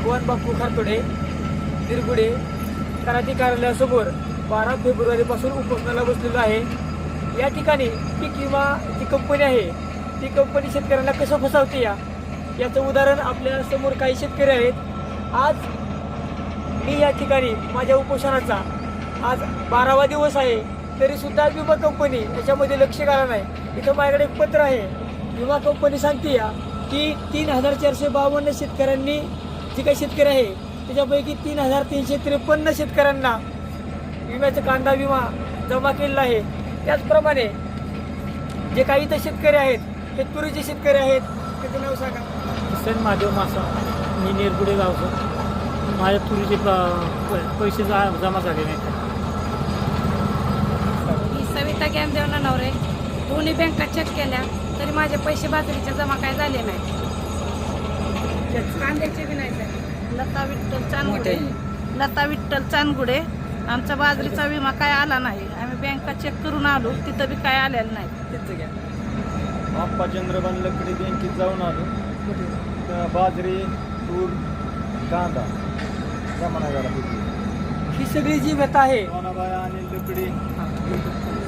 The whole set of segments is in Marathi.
भगवान बापू खारतोडे निरगुडे क्रांती कार्यालयासमोर बारा फेब्रुवारीपासून उपोषणाला बसलेलो आहे. या ठिकाणी पीक विमा जी कंपनी आहे ती कंपनी शेतकऱ्यांना कसं फसवते या? याचं उदाहरण आपल्यासमोर काही शेतकरी आहेत. आज मी या ठिकाणी माझ्या उपोषणाचा आज बारावा दिवस आहे तरीसुद्धा विमा कंपनी याच्यामध्ये लक्ष घाला नाही. इथं माझ्याकडे एक पत्र आहे. विमा कंपनी सांगते या की तीन हजार चारशे बावन्न शेतकऱ्यांनी जे काही शेतकरी आहे त्याच्यापैकी तीन हजार तीनशे त्रेपन्न शेतकऱ्यांना विम्याचा कांदा विमा जमा केलेला आहे. त्याचप्रमाणे जे काही इथं शेतकरी आहेत हे तुरीचे शेतकरी आहेत त्याचं नाव सांगा. किसन महादेव मासा मी निरगुडे गावचं माझ्या तुरीचे प- प- पैसे जा जमा झाले नाहीत. मी सविता ज्ञानदेव नवरे. दोन्ही बँका चेक केल्या तरी माझे पैसे बाजरीचे जमा काय झाले नाही. कांद्याचे बी नाही झाले. लता विठ्ठल चांदगुडे. लता विठ्ठल चांदगुडे. आमचा बाजरीचा विमा काय आला नाही. आम्ही बँका चेक करून आलो. तिथं बी काय आलेलं नाही. आप्पा चंद्रबान लकडी बँकेत जाऊन आलो. बाजरी तूर कांदा. जमा नाही झाला तिथे. ही सगळी जी व्यथा आहे. सोनाबाई आणि लकडी.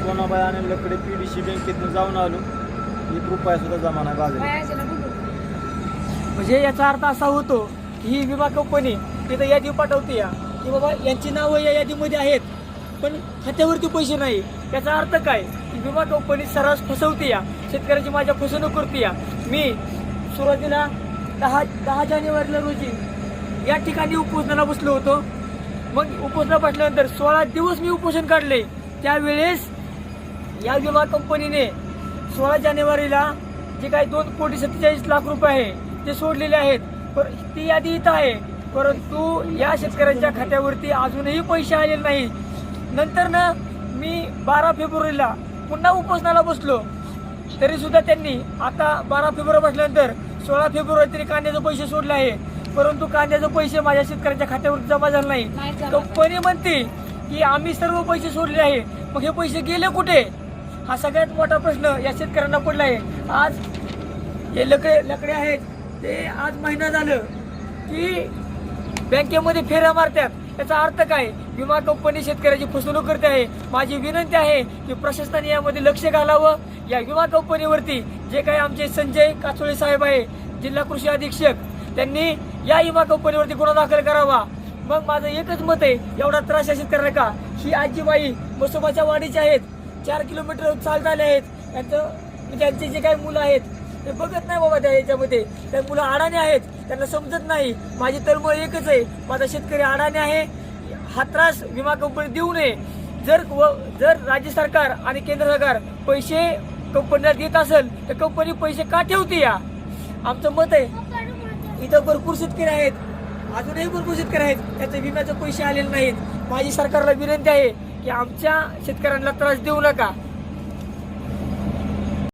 सोनाबाई आणि लकडी पी डी सी बँकेतनं जाऊन आलो. एक रुपया सुद्धा जमा नाही बाजरी म्हणजे याचा अर्थ असा होतो की ही विमा कंपनी तिथं यादी पाठवते या. की बाबा यांची नावं या यादीमध्ये आहेत पण खात्यावरती पैसे नाही. याचा अर्थ काय? की विमा कंपनी सर्रास फसवते या. शेतकऱ्याची माझ्या फसवणूक करते या. मी सुरुवातीला दहा दहा जानेवारीला रोजी या ठिकाणी उपोषणाला बसलो होतो. मग उपोषणा बसल्यानंतर सोळा दिवस मी उपोषण काढले. त्यावेळेस या विमा कंपनीने सोळा जानेवारीला जे काही दोन कोटी सत्तेचाळीस लाख रुपये आहे ते सोडलेले आहेत. पर ती यादी इथं आहे. परंतु या शेतकऱ्यांच्या खात्यावरती अजूनही पैसे आलेले नाही. नंतर ना मी बारा फेब्रुवारीला पुन्हा उपोषणाला बसलो. तरी सुद्धा त्यांनी आता बारा फेब्रुवारी बसल्यानंतर सोळा फेब्रुवारी तरी कांद्याचे पैसे सोडले आहे. परंतु कांद्याचे पैसे माझ्या शेतकऱ्यांच्या खात्यावर जमा झाले नाही. कंपनी म्हणते की आम्ही सर्व पैसे सोडले आहे. मग हे पैसे गेले कुठे? हा सगळ्यात मोठा प्रश्न या शेतकऱ्यांना पडला आहे. आज हे लकडे लकडे आहेत. ते आज महिना झालं की बँकेमध्ये फेऱ्या मारतात. याचा अर्थ काय? विमा कंपनी शेतकऱ्याची फसवणूक करते आहे. माझी विनंती आहे की प्रशासनाने यामध्ये लक्ष घालावं. या विमा कंपनीवरती जे काही आमचे संजय काचोळे साहेब आहे जिल्हा कृषी अधीक्षक त्यांनी या विमा कंपनीवरती गुन्हा दाखल करावा. मग माझं एकच मत आहे एवढा त्रास या शेतकऱ्यांना का? ही आजीबाई मसोबाच्या वाडीच्या आहेत. चार किलोमीटर चालत आले आहेत. त्यांचं त्यांचे जे काही मुलं आहेत ते बघत नाही बाबा त्या याच्यामध्ये. त्या मुलं अडाणे आहेत. त्यांना समजत नाही. माझी तळमळ एकच आहे. माझा शेतकरी अडाणे आहे. हा त्रास विमा कंपनी देऊ नये. जर व जर राज्य सरकार आणि केंद्र सरकार पैसे कंपनीला देत असेल तर कंपनी पैसे का ठेवते या? आमचं मत आहे इथं भरपूर शेतकरी आहेत. अजूनही भरपूर शेतकरी आहेत. त्याचे विम्याचे पैसे आलेले नाहीत. माझी सरकारला विनंती आहे की आमच्या शेतकऱ्यांना त्रास देऊ नका.